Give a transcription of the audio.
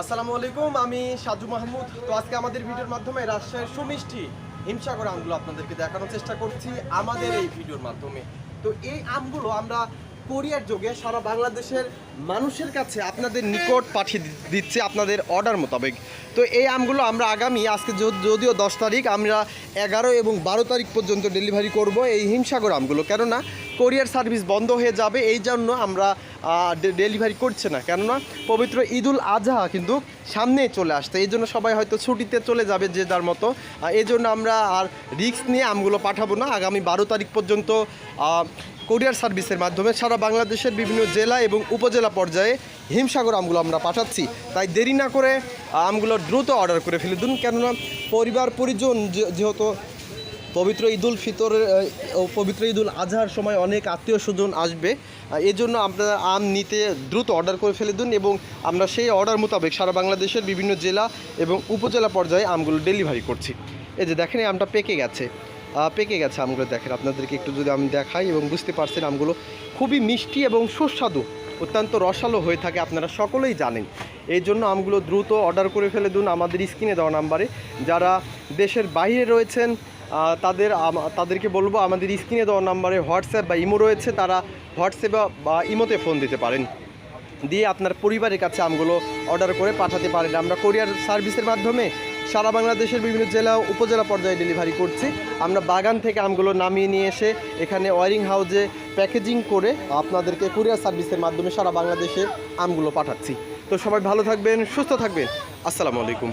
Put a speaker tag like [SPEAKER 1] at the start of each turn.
[SPEAKER 1] আসসালামু আলাইকুম, আমি সাজু মাহমুদ। তো আজকে আমাদের ভিডিওর মাধ্যমে রাজশাহীর সুমিষ্টি হিমসাগর আমগুলো আপনাদেরকে দেখানোর চেষ্টা করছি আমাদের এই ভিডিওর মাধ্যমে। তো এই আমগুলো আমরা কোরিয়ার যোগে সারা বাংলাদেশের মানুষের কাছে আপনাদের নিকট পাঠিয়ে দিচ্ছে আপনাদের অর্ডার মোতাবেক। তো এই আমগুলো আমরা আগামী, আজকে যদিও দশ তারিখ, আমরা এগারো এবং বারো তারিখ পর্যন্ত ডেলিভারি করব এই হিমসাগর আমগুলো। কেননা কোরিয়ার সার্ভিস বন্ধ হয়ে যাবে, এই জন্য আমরা ডেলিভারি করছে না। কেননা পবিত্র ঈদুল আজহা কিন্তু সামনে চলে আসতে এই জন্য সবাই হয়তো ছুটিতে চলে যাবে যে যার মতো। এই জন্য আমরা আর রিস্ক নিয়ে আমগুলো পাঠাবো না। আগামী বারো তারিখ পর্যন্ত কোরিয়ার সার্ভিসের মাধ্যমে সারা বাংলাদেশের বিভিন্ন জেলা এবং উপজেলা পর্যায়ে হিমসাগর আমগুলো আমরা পাঠাচ্ছি। তাই দেরি না করে আমগুলো দ্রুত অর্ডার করে ফেলে দিন। কেননা পরিবার পরিজন যেহেতু পবিত্র ঈদুল ফিতরের পবিত্র ঈদুল আজহার সময় অনেক আত্মীয় স্বজন আসবে আহ, এই জন্য আপনারা আম নিতে দ্রুত অর্ডার করে ফেলে দিন এবং আমরা সেই অর্ডার মোতাবেক সারা বাংলাদেশের বিভিন্ন জেলা এবং উপজেলা পর্যায়ে আমগুলো ডেলিভারি করছি। এই যে দেখেন আমটা পেকে গেছে। পেকে গেছে আমগুলো দেখেন। আপনাদেরকে একটু যদি আমি দেখাই এবং বুঝতে পারছেন, আমগুলো খুবই মিষ্টি এবং সুস্বাদু, অত্যন্ত রসালো হয়ে থাকে, আপনারা সকলেই জানেন। এই জন্য আমগুলো দ্রুত অর্ডার করে ফেলে দিন আমাদের স্ক্রিনে দেওয়া নাম্বারে। যারা দেশের বাইরে রয়েছেন তাদের তাদেরকে বলব আমাদের স্ক্রিনে দেওয়া নাম্বারে হোয়াটসঅ্যাপ বা ইমো রয়েছে, তারা হোয়াটসঅ্যাপ বা ইমোতে ফোন দিতে পারেন। দিয়ে আপনার পরিবারের কাছে আমগুলো অর্ডার করে পাঠাতে পারেন। আমরা কোরিয়ার সার্ভিসের মাধ্যমে সারা বাংলাদেশের বিভিন্ন জেলা উপজেলা পর্যায়ে ডেলিভারি করছি। আমরা বাগান থেকে আমগুলো নামিয়ে নিয়ে এসে এখানে ওয়ারিং হাউজে প্যাকেজিং করে আপনাদেরকে কুরিয়ার সার্ভিসের মাধ্যমে সারা বাংলাদেশে আমগুলো পাঠাচ্ছি। তো সবাই ভালো থাকবেন, সুস্থ থাকবেন। আসসালামু আলাইকুম।